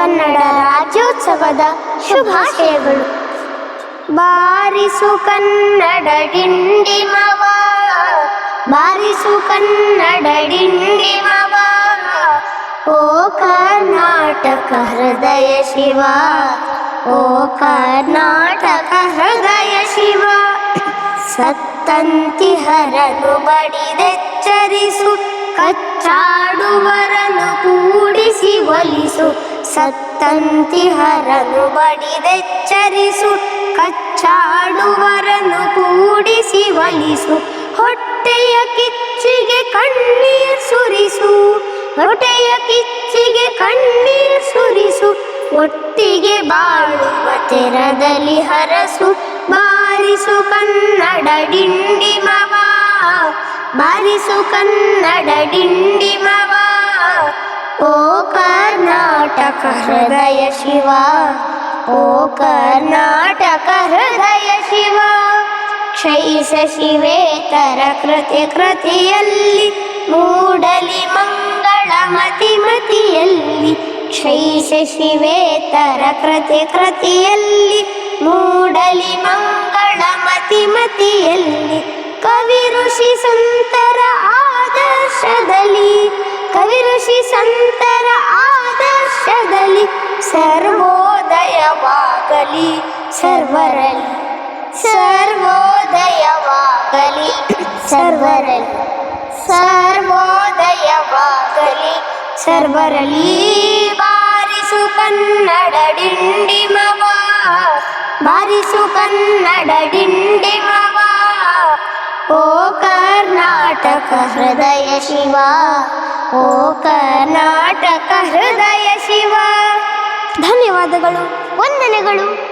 ಕನ್ನಡ ರಾಜ್ಯೋತ್ಸವದ ಶುಭಾಶಯಗಳು. ಬಾರಿಸು ಕನ್ನಡ ಡಿಂಡಿಮವ ಬಾರಿಸು ಕನ್ನಡ ಡಿಂಡಿಮವ ಓ ಕರ್ನಾಟಕ ಹೃದಯ ಶಿವ, ಓ ಕರ್ನಾಟಕ ಹೃದಯ ಶಿವ. ಸತ್ತಂತಿಹರನು ಬಡಿದೆಚ್ಚರಿಸು ಕಚ್ಚಾಡುವರನು ಕೂಡಿಸಿ ಒಲಿಸು. ಸತ್ತಂತಿಹರನು ಬಡಿದೆಚ್ಚರಿಸು, ಕಚ್ಚಾಡುವರನು ಕೂಡಿಸಿ ಒಲಿಸು, ಹೊಟ್ಟೆಯ ಕಿಚ್ಚಿಗೆ ಕಣ್ಣೀರ್ ಸುರಿಸು, ಹೊಟ್ಟೆಯ ಕಿಚ್ಚಿಗೆ ಕಣ್ಣೀರ್ ಸುರಿಸು, ಒಟ್ಟಿಗೆ ಬಾಳುವ ತೆರದಲ್ಲಿ ಹರಸು, ಬಾರಿಸು ಕನ್ನಡ ಡಿಂಡಿಮವ, ಬಾರಿಸು ಕನ್ನಡ ಡಿಂಡಿಮವ. ಹೃದಯ ಶಿವ, ಓ ಕರ್ನಾಟಕ ಹೃದಯ ಶಿವ, ಕ್ಷಯಿಸ ಶಿವೇತರ ಕೃತಿ ಕೃತಿಯಲ್ಲಿ, ಮೂಡಲಿ ಮಂಗಳ ಮತಿ ಮತಿಯಲ್ಲಿ, ಕ್ಷಯಿಸ ಶಿವೇತರ ಕೃತಿ ಕೃತಿಯಲ್ಲಿ, ಮೂಡಲಿ ಮಂಗಳ ಮತಿ ಮತಿಯಲ್ಲಿ, ಕವಿ ಋಷಿ ಸಂತರ ಆದರ್ಶದಲ್ಲಿ, ಕವಿ ಋಷಿ ಸಂತರ ಸರ್ವೋದಯವಾಗಲಿ ಸರ್ವರಲ್ಲಿ ಸರ್ವೋದಯವಾಗಲಿ ಸರ್ವರಲ್ಲಿ ಸರ್ವೋದಯವಾಗಲಿ ಸರ್ವರಲ್ಲಿ ಬಾರಿಸು ಕನ್ನಡ ಡಿಂಡಿಮವ ಬಾರಿಸು ಕನ್ನಡ ಡಿಂಡಿಮವ ಓ ಕರ್ನಾಟಕ ಹೃದಯ ಶಿವ ಓ ಕರ್ನಾಟಕ ಹೃದಯ ಶಿವ ಧನ್ಯವಾದಗಳು ವಂದನೆಗಳು.